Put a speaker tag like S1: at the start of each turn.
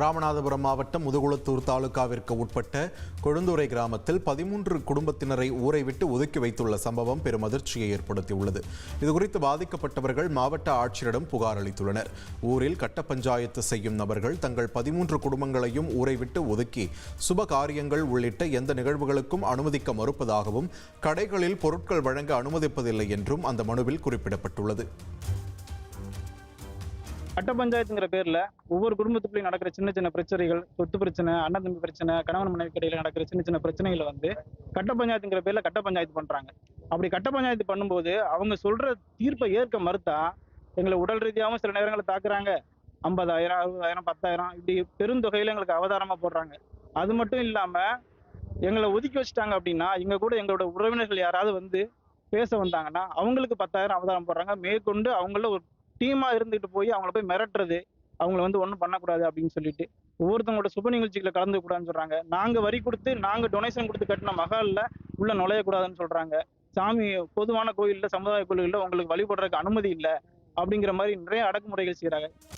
S1: ராமநாதபுரம் மாவட்டம் முதுகுளத்தூர் தாலுகாவிற்கு உட்பட்ட கொழுந்துறை கிராமத்தில் பதிமூன்று குடும்பத்தினரை ஊரை விட்டு ஒதுக்கி வைத்துள்ள சம்பவம் பெரும் அதிர்ச்சியை ஏற்படுத்தியுள்ளது. இதுகுறித்து பாதிக்கப்பட்டவர்கள் மாவட்ட ஆட்சியரிடம் புகார் அளித்துள்ளனர். ஊரில் கட்ட பஞ்சாயத்து செய்யும் நபர்கள் தங்கள் பதிமூன்று குடும்பங்களையும் ஊரை விட்டு ஒதுக்கி சுப காரியங்கள் உள்ளிட்ட எந்த நிகழ்வுகளுக்கும் அனுமதிக்க மறுப்பதாகவும் கடைகளில் பொருட்கள் வழங்க அனுமதிப்பதில்லை என்றும் அந்த மனுவில் குறிப்பிடப்பட்டுள்ளது.
S2: கட்ட பஞ்சாயத்துங்கிற பேர்ல ஒவ்வொரு குடும்பத்துக்குள்ளேயும் நடக்கிற சின்ன சின்ன பிரச்சனைகள் சொத்து பிரச்சனை அண்ணன் தம்பி பிரச்சனை கணவன் மனைவி இடையில நடக்கிற சின்ன சின்ன பிரச்சனைகளை வந்து கட்ட பஞ்சாயத்துங்கிற பேர்ல கட்ட பஞ்சாயத்து பண்றாங்க. அப்படி கட்ட பஞ்சாயத்து பண்ணும்போது அவங்க சொல்ற தீர்ப்பை ஏற்க மறுத்தா எங்களை உடல் ரீதியாகவும் சில நேரங்களில் தாக்குறாங்க. ஐம்பதாயிரம் அறுபதாயிரம் பத்தாயிரம் இப்படி பெருந்தொகையில எங்களுக்கு அவதாரமா போடுறாங்க. அது மட்டும் இல்லாம எங்களை ஒதுக்கி வச்சுட்டாங்க அப்படின்னா எங்க கூட எங்களோட உறவினர்கள் யாராவது வந்து பேச வந்தாங்கன்னா அவங்களுக்கு பத்தாயிரம் அவதாரம் போடுறாங்க. மேற்கொண்டு அவங்கள ஒரு டீமாக இருந்துட்டு போய் அவங்கள போய் மிரட்டுறது அவங்கள வந்து ஒன்றும் பண்ணக்கூடாது அப்படின்னு சொல்லிட்டு ஒவ்வொருத்தவங்களோட சுப நிகழ்ச்சிகளை கலந்து கூடாதுன்னு சொல்றாங்க. நாங்க வரி கொடுத்து நாங்க டொனேஷன் கொடுத்து கட்டின மகாலில் உள்ள நுழையக்கூடாதுன்னு சொல்றாங்க. சாமி பொதுவான கோயில்ல சமுதாய கோயில்களில் உங்களுக்கு வழிபடுறதுக்கு அனுமதி இல்லை அப்படிங்கிற மாதிரி நிறைய அடக்குமுறைகள் செய்கிறாங்க